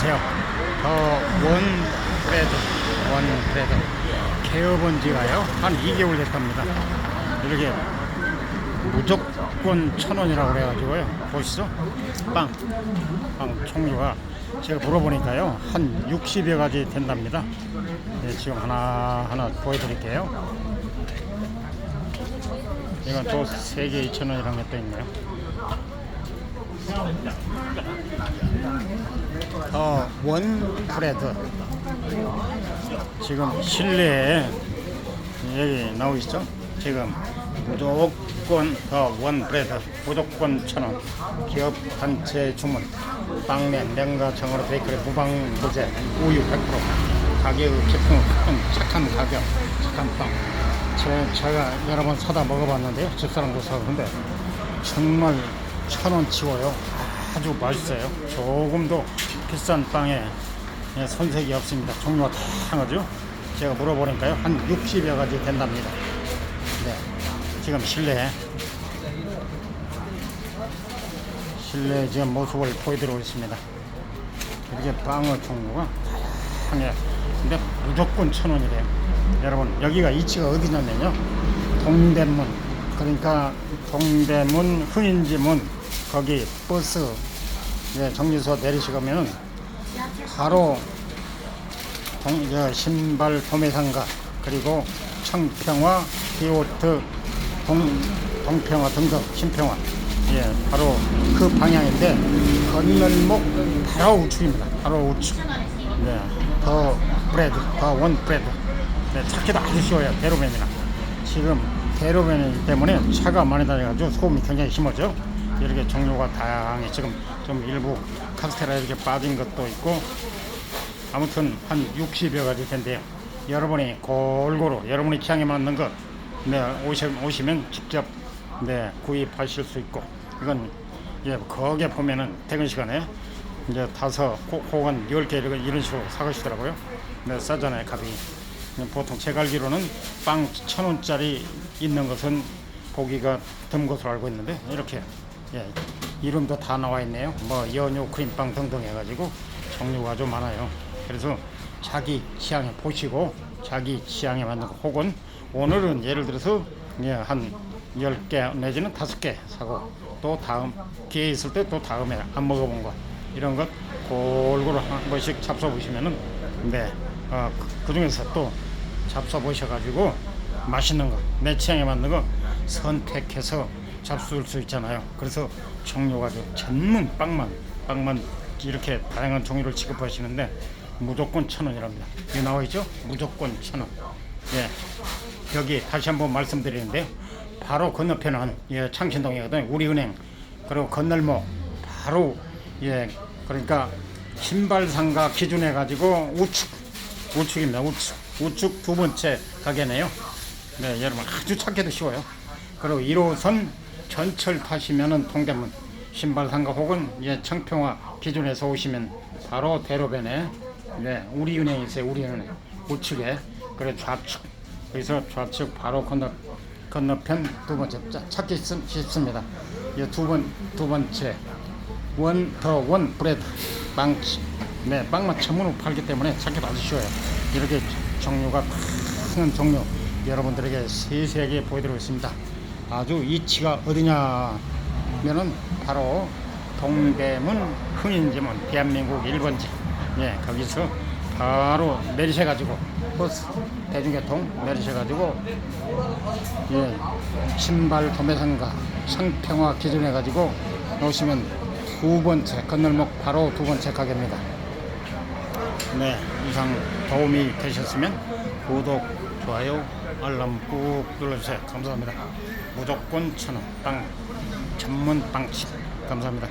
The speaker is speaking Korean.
보세요. 더원 브레드, 원 브레드. 개업은 지가요, 한 2개월 됐답니다. 이렇게 무조건 천 원이라고 그래가지고요. 보시죠. 빵. 빵 종류가 제가 물어보니까요. 한 60여 가지 된답니다. 네, 지금 하나하나 보여드릴게요. 이건 또 3개 2,000원이라는 게또 있네요. 어, 원 브레드. 지금 실내에 여기 나오시죠? 지금 무조건 더원 브레드. 무조건 천원 기업 단체 주문. 빵면 냉가 정어로 베이커리 무방 무제 우유 100% 가격 제품 은 착한 가격 착한 빵. 제, 제가 여러 번 사다 먹어봤는데요. 집사람도 사고 근데 정말 천 원 치고요. 아주 맛있어요. 조금도 비싼 빵에 예, 손색이 없습니다. 종류가 다양하죠? 제가 물어보니까요. 한 60여 가지 된답니다. 네, 지금 실내. 실내 지금 모습을 보여드리고 있습니다. 이렇게 빵의 종류가 다양해. 근데 무조건 천 원이래요. 여러분 여기가 위치가 어디냐면요. 동대문 그러니까 동대문 흥인지문 거기 버스 예, 정류소 내리시면은 바로 동, 저 신발 도매상가 그리고 청평화 디오트 동, 동평화 등등 신평화. 예 바로 그 방향인데 건널목 바로 우측입니다. 바로 우측. 네더 브레드 더원 브레드. 네, 찾기도 아주 쉬워요. 대로변이나 지금 대로변이기 때문에 차가 많이 다녀가지고 소음이 굉장히 심하죠 이렇게 종류가 다양해 지금 좀 일부 카스테라 이렇게 빠진 것도 있고 아무튼 한 60여 가지 텐데요. 여러분이 골고루 여러분의 취향에 맞는 것 네, 오시, 오시면 직접 네, 구입하실 수 있고 이건 예, 거기에 보면은 퇴근 시간에 이제 다섯 호- 혹은 열 개 이런 이런 식으로 사가시더라고요. 네, 싸잖아요, 값이. 보통 제가 알기로는 빵 천 원짜리 있는 것은 보기가 드문 것으로 알고 있는데 이렇게 예, 이름도 다 나와 있네요. 뭐 연유 크림빵 등등 해가지고 종류가 좀 많아요. 그래서 자기 취향에 보시고 자기 취향에 맞는 거 혹은 오늘은 예를 들어서 예, 한 10개 내지는 5개 사고 또 다음 기회 있을 때 또 다음에 안 먹어본 거 이런 것 골고루 한 번씩 잡숴 보시면은 네, 어, 그, 그 중에서 또 잡숴 보셔가지고 맛있는 거 내 취향에 맞는 거 선택해서 잡수실 수 있잖아요. 그래서 종류가 좀 전문 빵만 빵만 이렇게 다양한 종류를 취급하시는데 무조건 천 원이랍니다. 여기 나와 있죠? 무조건 천 원. 예. 여기 다시 한번 말씀드리는데요. 바로 건너편은 예, 창신동이거든요. 우리은행 그리고 건널목 바로 예 그러니까 신발상가 기준해 가지고 우측 우측입니다. 우측 우측 두 번째 가게네요. 네, 여러분 아주 찾기도 쉬워요. 그리고 1호선 전철 타시면은 동대문 신발상가 혹은 예, 청평화 기준에서 오시면 바로 대로변에 네, 우리은행이 있어요. 우리은행 우측에 그래 좌측 여기서 좌측 바로 건너 건너편 두 번째 자, 찾기 쉽- 쉽습니다. 두번 두 번째 원 더 원 브레드 빵 네, 빵만 전문으로 팔기 때문에 찾기도 아주 쉬워요. 이렇게 종류가 많은 종류 여러분들에게 세세하게 보여드리고 있습니다. 아주 위치가 어디냐 면은 바로 동대문 흥인지문 대한민국 1번지 예 거기서 바로 내리셔 가지고 버스 대중교통 내리셔 가지고 예 신발 도매상가 청평화 기준해 가지고 오시면 두 번째 건널목 바로 두 번째 가게입니다. 네, 이상 도움이 되셨으면 구독, 좋아요, 알람 꾹 눌러주세요. 감사합니다. 무조건 천원 빵 전문 빵집 감사합니다.